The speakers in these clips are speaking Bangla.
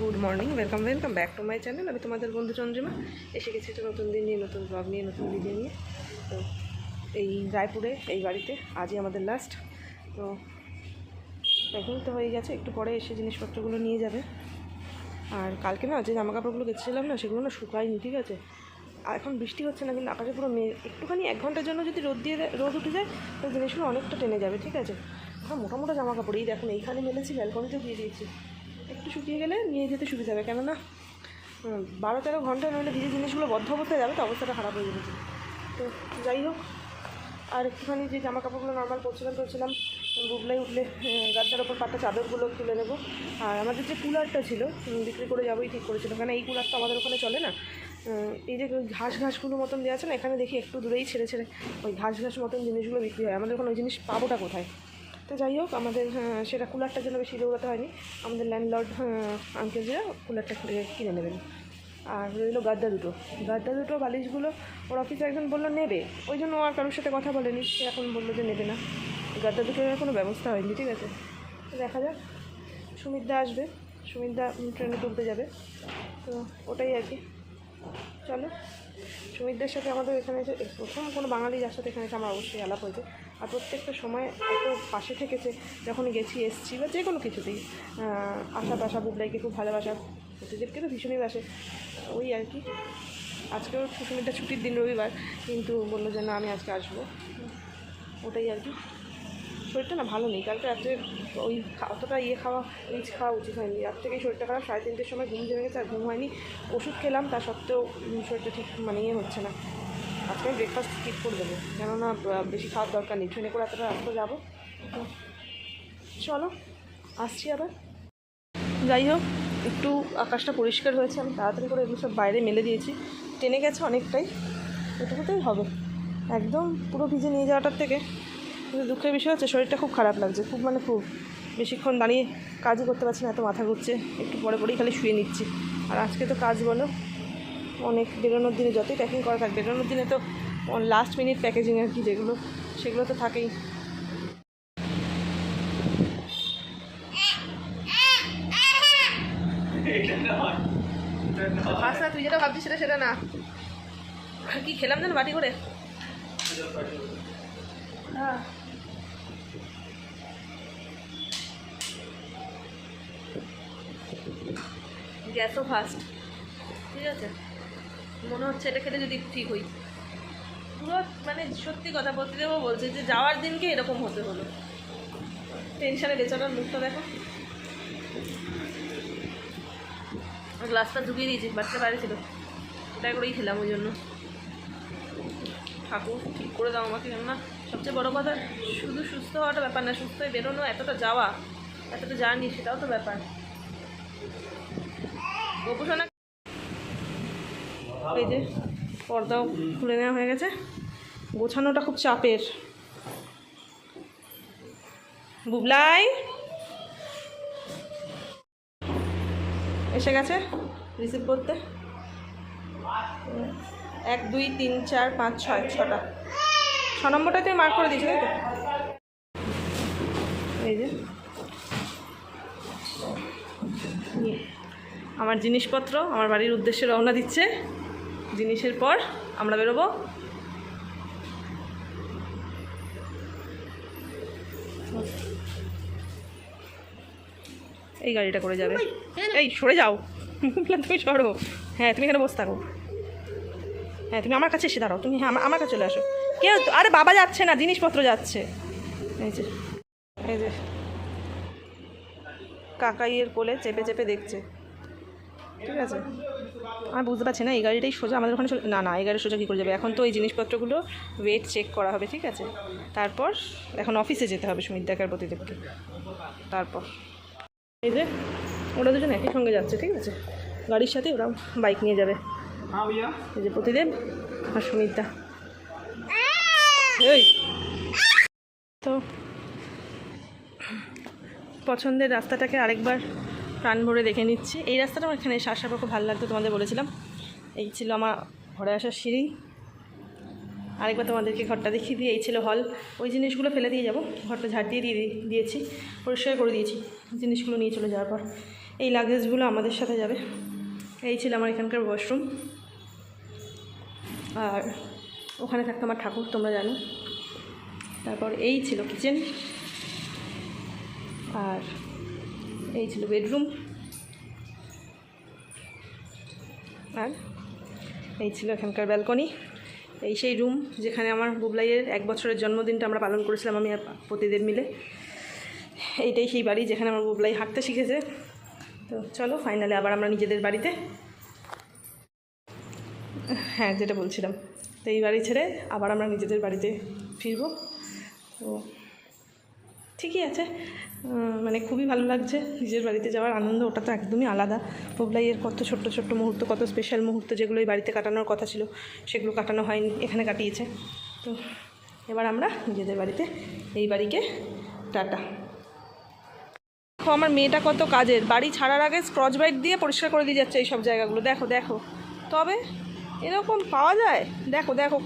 Good morning welcome welcome back to my channel আমি তোমাদের বন্ধু চন্দ্রিমা। এসে গেছি একটা নতুন দিন নিয়ে, নতুন ব্লগ নিয়ে, নতুন ভিডিও নিয়ে। তো এই রায়পুরে, এই বাড়িতে, আজই আমাদের লাস্ট তো প্যাকিং তো হয়ে গেছে, একটু পরে এসে জিনিসপত্রগুলো নিয়ে যাবে। আর কালকে না, যে জামা কাপড়গুলো গেছিলাম না, সেগুলো না শুকায়নি, ঠিক আছে? আর এখন বৃষ্টি হচ্ছে না, কিন্তু আকাশে পুরো মেয়ে একটুখানি এক ঘণ্টার জন্য যদি রোদ দিয়ে রোদ উঠে যায়, তো জিনিসগুলো অনেকটা টেনে যাবে, ঠিক আছে? এখন মোটা মোটা জামা কাপড় এই দেখুন, এইখানে মেলেছি, ব্যালকনিতেও দিয়ে দিয়েছি। একটু শুকিয়ে গেলে নিয়ে যেতে সুবিধা হবে। কেননা বারো তেরো ঘণ্টা নইলে ভিজে জিনিসগুলো বদ্ধ অবস্থায় যাবে, তো অবস্থাটা খারাপ হয়ে যাবে। তো যাই হোক, আর একটুখানি যে জামা কাপড়গুলো নর্মাল পরছিলাম পরছিলাম, বুবলাই উঠলে গাছটার ওপর পাটা চাদরগুলো তুলে নেব। আর আমাদের যে কুলারটা ছিল বিক্রি করে যাবোই ঠিক করেছিল। কারণ এই কুলারটা আমাদের ওখানে চলে না। এই যে ঘাস ঘাসগুলো মতন দেওয়া আছে না, এখানে দেখি একটু দূরেই ছেড়ে ছেড়ে ওই ঘাস ঘাস মতন জিনিসগুলো বিক্রি হয়। আমাদের ওখানে ওই জিনিস পাবোটা কোথায়? তো যাই হোক আমাদের আহ, সেটা কুলারটার জন্য বেশি দৌড়াতে হয়নি। আমাদের ল্যান্ডলর্ড আঙ্কেলজিরা কুলারটা কিনে- নেবেন। আর রইল গাদ্দা দুটো। গাদ্দা দুটো বালিশগুলো ওর অফিসে একজন বলল নেবে। ওই জন্য ও আর কারোর সাথে কথা বলেনি। সে এখন বলল যে নেবে না। গাদ্দা দুটোর কোনো ব্যবস্থা হয়নি ঠিক আছে? দেখা যাক। সুমিতদা আসবে। সুমিতদা ট্রেনে তুলতে যাবে। তো ওটাই আর কি। চলো। সুমিতদের সাথে আমাদের এখানে প্রথম কোনো বাঙালি যার সাথে এখানে আমার অবশ্যই আলাপ হয়েছে। আর প্রত্যেকটা সময় এত পাশে থেকেছে যখন গেছি এসছি বা যে কোনো কিছুতেই। আশা পাশা বুবলাইকে খুব ভালোবাসা, প্রতিদেবকে তো ভীষণই বাসে। ওই আর কি। আজকেও সুমিতটা ছুটির দিন রবিবার, কিন্তু বলল যে, না, আমি আজকে আসব। ওটাই আর কি। শরীরটা না ভালো নেই, কালকে রাত্রে ওই অতটা ইয়ে খাওয়া, রিচ খাওয়া উচিত হয়নি। রাত থেকেই শরীরটা খারাপ, সাড়ে তিনটের সময় ঘুম জমে গেছে, আর ঘুম হয়নি। ওষুধ খেলাম, তা সত্ত্বেও শরীরটা ঠিক মানে ইয়ে হচ্ছে না। আজকে ব্রেকফাস্ট স্কিপ করে দেবো। কেননা বেশি খাওয়ার দরকার নেই। ট্রেনে করে এতটা রাস্তা যাব। চলো, আসছি আবার। যাই হোক, একটু আকাশটা পরিষ্কার হয়েছে, আমি তাড়াতাড়ি করে এগুলো সব বাইরে মেলে দিয়েছি। টেনে গেছে অনেকটাই, এটুকুতেই হবে। একদম পুরো ভিজে নিয়ে যাওয়াটার থেকে কিন্তু দুঃখের বিষয় হচ্ছে, শরীরটা খুব খারাপ লাগছে, খুব মানে খুব। বেশিক্ষণ দাঁড়িয়ে কাজই করতে পারছি না, এত মাথা ঘুরছে, একটু পরে পরেই খালি শুয়ে নিচ্ছি। আর আজকে তো কাজ বলো অনেক বেরোনোর দিনে যতই প্যাকিং করা থাকবে বেরোনোর দিনে তো লাস্ট মিনিট প্যাকেজিং আর কি যেগুলো, সেগুলো তো থাকেই। আচ্ছা তুই যেটা ভাবছিস সেটা সেটা না। কি খেলাম যেন বাটি করে? হ্যাঁ। গ্যাসও ফাস্ট ঠিক আছে? মনে হচ্ছে এটা খেলে যদি ঠিক হই। পুরো মানে সত্যি কথা বলতে দেবো, বলছে যে যাওয়ার দিনকে এরকম হতে হলো। টেনশনে বেচারার মুখটা দেখো। গ্লাসটা ঢুকিয়ে দিয়েছি, বাচ্চা বাইরে ছিল। ওটা করেই খেলাম ওই জন্য। ঠাকুর, ঠিক করে দাও আমাকে কেননা সবচেয়ে বড় কথা, শুধু সুস্থ হওয়াটা ব্যাপার না, সুস্থ হয়ে বেরোনো, এতটা যাওয়া, এতটা জার্নি, সেটাও তো ব্যাপার। গোপুসোনা এই যে পর্দাও খুলে নেওয়া হয়ে গেছে। গোছানোটা খুব চাপের। বুবলাই! এসে গেছে রিসিভ করতে। এক, দুই, তিন, চার, পাঁচ, ছয়, ছটা। ছ নম্বরটা তুমি মার্ক করে দিয়েছ, তাই তো? এই যে। আমার জিনিসপত্র, আমার বাড়ির উদ্দেশ্যে রওনা দিচ্ছে। জিনিসের পর আমরা বেরোবো। এই গাড়িটা করে যাবে। এই সরে যাও। তুমি সরো। হ্যাঁ তুমি এখানে বসে থাকো। হ্যাঁ তুমি আমার কাছে এসে দাঁড়াও। তুমি হ্যাঁ আমার- আমার কাছে চলে আসো। কেউ আরে বাবা যাচ্ছে না জিনিসপত্র যাচ্ছে। এই যে এই যে। কাকাইয়ের কোলে চেপে চেপে দেখছে। ঠিক আছে? আমি বুঝতে পারছি না এই গাড়িটাই সোজা আমাদের ওখানে না না এই গাড়ি সোজা কী করে যাবে? এখন তো এই জিনিসপত্রগুলো ওয়েট চেক করা হবে ঠিক আছে? তারপর এখন অফিসে যেতে হবে সুমিত দেখার প্রতিদেবকে তারপর। এই যে ওরা দুজন একই সঙ্গে যাচ্ছে ঠিক আছে? গাড়ির সাথে ওরা বাইক নিয়ে যাবে। হ্যাঁ এই যে প্রতিদেব আর সুমিতদা। ওই তো পছন্দের রাস্তাটাকে আরেকবার প্রাণ ভরে দেখে নিচ্ছি। এই রাস্তাটা আমার এখানে পর খুব ভালো লাগতো, তোমাদের বলেছিলাম। এই ছিল আমার ঘরে আসার সিঁড়ি। আরেকবার তোমাদেরকে ঘরটা দেখিয়ে দিয়ে এই ছিল হল। ওই জিনিসগুলো ফেলে দিয়ে যাব, ঘরটা ঝাড় দিয়ে দিয়ে- দিয়েছি, পরিষ্কার করে দিয়েছি, জিনিসগুলো নিয়ে চলে যাওয়ার পর। এই লাগেজগুলো আমাদের সাথে যাবে। এই ছিল আমার এখানকার ওয়াশরুম আর ওখানে থাকতো আমার ঠাকুর, তোমরা জানো। তারপর এই ছিল কিচেন আর এই ছিল বেডরুম। আর এই ছিল এখানকার ব্যালকনি। এই সেই রুম যেখানে আমার বুবলাইয়ের এক বছরের জন্মদিনটা আমরা পালন করেছিলাম আমি আর প্রতিদিন মিলে। এইটাই সেই বাড়ি যেখানে আমার বুবলাই হাঁটতে শিখেছে। তো চলো ফাইনালে আবার আমরা নিজেদের বাড়িতে। হ্যাঁ যেটা বলছিলাম। তো এই বাড়ি ছেড়ে আবার আমরা নিজেদের বাড়িতে ফিরবো। তো ঠিকই আছে। মানে খুবই ভালো লাগছে নিজের বাড়িতে যাওয়ার আনন্দ, ওটা তো একদমই আলাদা। পোবলাইয়ের কত ছোট্ট ছোট্ট মুহূর্ত, কত স্পেশাল মুহূর্ত যেগুলো এই বাড়িতে কাটানোর কথা ছিল, সেগুলো কাটানো হয়নি, এখানে কাটিয়েছে। তো এবার আমরা নিজেদের বাড়িতে, এই বাড়িকে টাটা। দেখো, আমার মেয়েটা কত কাজের। বাড়ি ছাড়ার আগে স্ক্রচ বাইট দিয়ে পরিষ্কার করে দিয়ে যাচ্ছে এই সব জায়গাগুলো। দেখো দেখো। তবে এরকম পাওয়া যায়? দেখো দেখো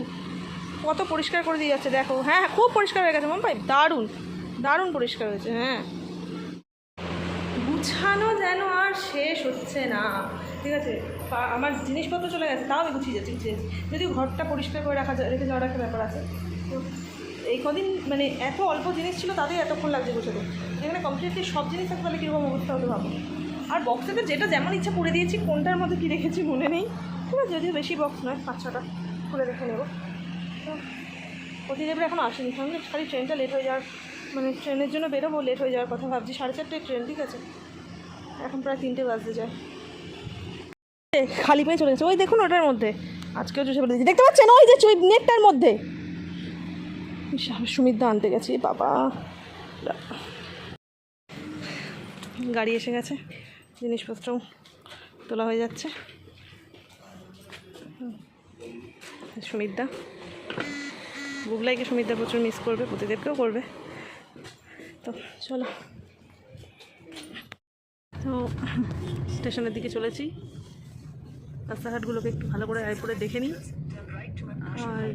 কত পরিষ্কার করে দিয়ে যাচ্ছে, দেখো। হ্যাঁ হ্যাঁ খুব পরিষ্কার হয়ে গেছে, মাম্পাই। দারুণ। দারুণ পরিষ্কার হয়েছে হ্যাঁ। গুছানো যেন আর শেষ হচ্ছে না। ঠিক আছে আমার জিনিসপত্র চলে গেছে, তাও আমি গুছিয়ে যাচ্ছি গুছিয়ে যাচ্ছি। যদিও ঘরটা পরিষ্কার করে রাখা রেখে যাওয়ার একটা ব্যাপার আছে। তো এই কদিন মানে এত অল্প জিনিস ছিল, তাতেই এতক্ষণ লাগছে গোছাতে। এখানে কমপ্লিটলি সব জিনিস থাকতে তাহলে কীরকম অবস্থা হতে ভাবো। আর বক্সেতে যেটা যেমন ইচ্ছা করে দিয়েছি, কোনটার মধ্যে কী রেখেছি মনে নেই। ঠিক আছে, যদিও বেশি বক্স নয়, পাঁচ ছটা খুলে রেখে নেব। তো অতিদেবরা এখন আসেনি সামনে খালি ট্রেনটা লেট হয়ে যাওয়ার মানে ট্রেনের জন্য বেরোবো লেট হয়ে যাওয়ার কথা ভাবছি। সাড়ে চারটে ট্রেন, ঠিক আছে? এখন প্রায় তিনটে বাজতে যায়। খালি পেয়ে চলে গেছে। ওই দেখুন ওটার মধ্যে। আজকেও চুষে দিয়েছি দেখতে পাচ্ছেন? ওই যে ওই নেটটার মধ্যে। সুমিতদা আনতে গেছি। বাবা। গাড়ি এসে গেছে। জিনিসপত্র তোলা হয়ে যাচ্ছে। সুমিতদা বুবলাইকে সুমিতদা প্রচুর মিস করবে, প্রতিদেবকেও করবে। তো চলো। তো স্টেশনের দিকে চলেছি। রাস্তাঘাটগুলোকে একটু ভালো করে আয় করে দেখে নিই। আর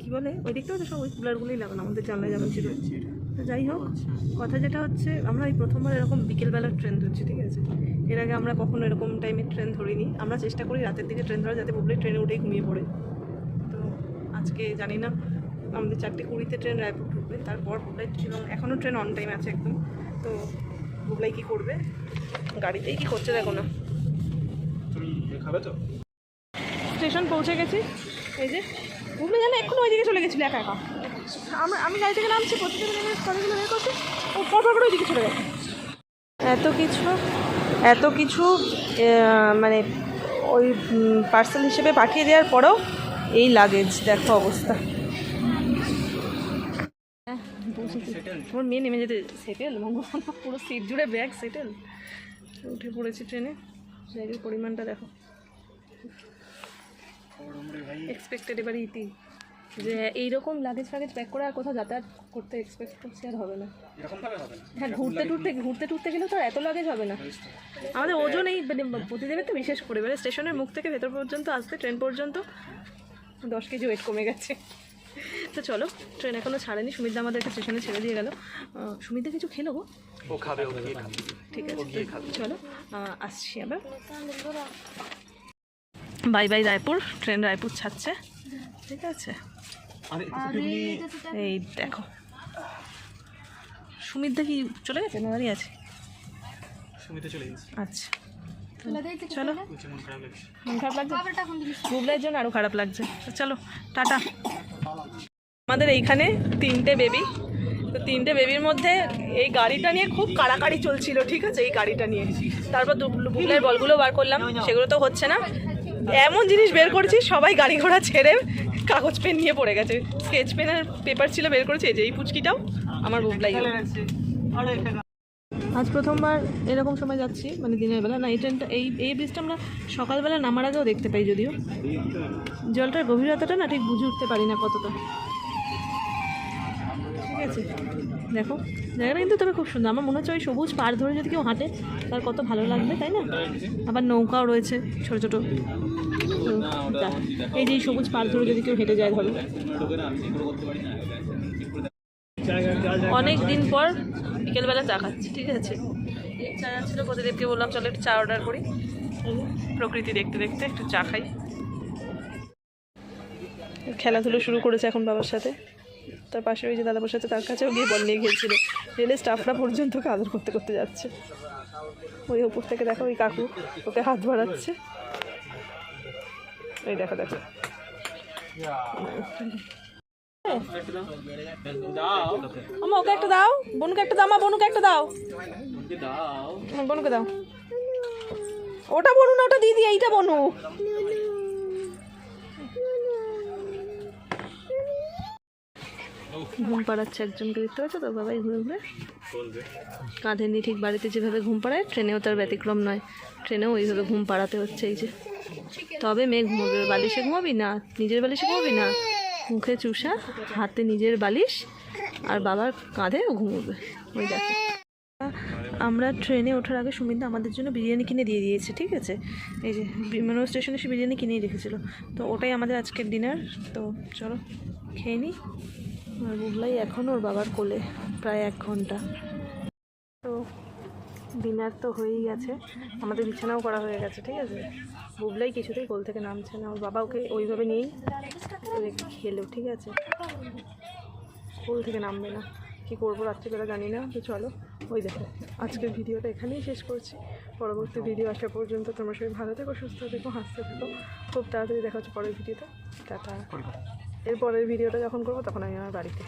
কী বলে, ওই দিকটাও তো সব ওই কুলারগুলোই লাগানো, আমাদের জানলায় যেমন ছিল। তো যাই হোক, কথা যেটা হচ্ছে, আমরা এই প্রথমবার এরকম বিকেলবেলার ট্রেন ধরছি, ঠিক আছে? এর আগে আমরা কখনো এরকম টাইমে ট্রেন ধরিনি। আমরা চেষ্টা করি রাতের দিকে ট্রেন ধরা যাতে বুবলি ট্রেনে উঠেই ঘুমিয়ে পড়ে। তো আজকে জানি না, আমাদের চারটে কুড়িতে ট্রেন রায়পুর ঢুকবে তারপর বুবলাই এবং এখনও ট্রেন অন টাইম আছে একদম। তো বুবলাই কী করবে? গাড়িতেই কি করছে দেখো না। খাবে তো? স্টেশন পৌঁছে গেছি। এই যে বুবলি জানে এক্ষুনি ওইদিকে চলে গেছিল একা একা। আমরা আমি গাড়ি থেকে নামছি প্রতিদিন কলেজগুলো বের করছি। ও পরপর করে ওইদিকে চলে গেছে। এত কিছু এত কিছু মানে ওই পার্সেল হিসেবে পাঠিয়ে দেওয়ার পরেও এই লাগেজ দেখো অবস্থা। তোমার মেয়ে নেমে যেতে সেটেল পুরো সিট জুড়ে ব্যাগ সেটেল উঠে পড়েছি ট্রেনে ব্যাগের পরিমাণটা দেখো। এক্সপেক্টেড এবারে ইতি। যে এইরকম লাগেজ ফ্যাগেজ প্যাক করে আর কোথাও যাতায়াত করতে এক্সপেক্ট করছি আর হবে না। হ্যাঁ ঘুরতে টুরতে ঘুরতে টুরতে গেলেও তো আর এত লাগেজ হবে না। আমাদের ওজন এই মানে প্রতিদিনের তো বিশেষ করে এবারে স্টেশনের মুখ থেকে ভেতর পর্যন্ত আসতে ট্রেন পর্যন্ত দশ কেজি ওয়েট কমে গেছে। তো চলো ট্রেন এখনও ছাড়েনি সুমিতদা আমাদেরকে স্টেশনে ছেড়ে দিয়ে গেল। সুমিতদা কিছু খেলো গো? ও খাবে ও গিয়ে খাবে। ঠিক আছে চলো আসছি আবার। Bye bye Raipur train Raipur ছাড়ছে। ঠিক আছে। এই দেখো। সুমিত সুমিতদা কি চলে গেছে না দাঁড়িয়ে আছে? সুমিতে চলে গেছি। আচ্ছা। চলো বলছে মন খারাপ লাগছে। মন খারাপ লাগছে? জন্য আরও খারাপ লাগছে। চলো টাটা। আমাদের এইখানে তিনটে বেবি। তো তিনটে বেবির মধ্যে এই গাড়িটা নিয়ে খুব কাড়াকাড়ি চলছিল, ঠিক আছে? এই গাড়িটা নিয়ে। তারপর বুবলাইয়ের বলগুলো বার করলাম, সেগুলো তো হচ্ছে না। এমন জিনিস বের করেছি, সবাই গাড়ি ঘোড়া ছেড়ে কাগজ পেন নিয়ে পড়ে গেছে। স্কেচ পেন আর পেপার ছিল বের করেছি যে এই পুচকিটাও আমার বুবলাই আজ প্রথমবার এরকম সময় যাচ্ছি মানে দিনের বেলা। না, এই ট্রেনটা এই এই ব্রিজটা আমরা সকালবেলা নামার আগেও দেখতে পাই যদিও। জলটার গভীরতাটা না ঠিক বুঝে উঠতে পারি না কতটা। আছে। দেখো, জায়গাটা কিন্তু তবে খুব সুন্দর। আমার মনে হচ্ছে ওই সবুজ পার ধরে যদি কেউ হাঁটে, তার কত ভালো লাগবে, তাই না? আবার নৌকাও রয়েছে, ছোটো ছোটো। এই যে সবুজ পার ধরে যদি কেউ হেঁটে যায়, ধরো। অনেক দিন পর বিকেলবেলা চা খাচ্ছি, ঠিক আছে? চা ছিল প্রতিদেবকে বললাম চলো একটু চা অর্ডার করি। প্রকৃতি দেখতে দেখতে একটু চা খাই। খেলাধুলো শুরু করেছে এখন বাবার সাথে। তার পাশে ওই যে দাদা বসে আছে, তার কাছেও গিয়ে বল নিয়ে খেলছিল রেলে স্টাফরা পর্যন্ত ওকে আদর করতে করতে যাচ্ছে। ওই উপর থেকে দেখো ওই কাকু, ওকে হাত বাড়াচ্ছে। এই দেখো দেখো। ওকে একটা দাও। একটা বনুকে একটা দাও। বনুকে দাও। ওটা বনু না, ওটা দিদি, এইটা বনু। ঘুম পাড়াচ্ছে একজনকে দেখতে পাচ্ছ তো? বাবাই ঘুরে ঘুরে কাঁধে নিয়ে ঠিক বাড়িতে যেভাবে ঘুম পাড়ায় ট্রেনেও তার ব্যতিক্রম নয়। ট্রেনেও ওইভাবে ঘুম পাড়াতে হচ্ছে এই যে। তবে মেয়ে ঘুমাবে। বালিশে ঘুমাবি না? নিজের বালিশে ঘুমাবি না? মুখে চুষা হাতে নিজের বালিশ আর বাবার কাঁধে ও ঘুমোবে। ওই দেখো। আমরা ট্রেনে ওঠার আগে সুমিতা আমাদের জন্য বিরিয়ানি কিনে দিয়ে দিয়েছে ঠিক আছে? এই যে বিমান স্টেশনে সে বিরিয়ানি কিনেই রেখেছিল। তো ওটাই আমাদের আজকের ডিনার। তো চলো খেয়ে নিই আর বুবলাই এখন ওর বাবার কোলে, প্রায় এক ঘণ্টা। তো ডিনার তো হয়েই গেছে। আমাদের বিছানাও করা হয়ে গেছে, ঠিক আছে? বুবলাই কিছুতেই কোল থেকে নামছে না। ওর বাবা ওকে ওইভাবে নিয়েই খেলো, ঠিক আছে? কোল থেকে নামবে না। কী করব রাত্রিবেলা জানি না, তো চলো। ওই দেখো, আজকের ভিডিওটা এখানেই শেষ করছি। পরবর্তী ভিডিও আসা পর্যন্ত তোমরা সবাই ভালো থেকো, সুস্থ থেকো, হাসতে থেকো। খুব তাড়াতাড়ি দেখা হচ্ছে পরের ভিডিওতে। টাটা। এর পরের ভিডিওটা যখন করব তখন আমি আমার বাড়িতে।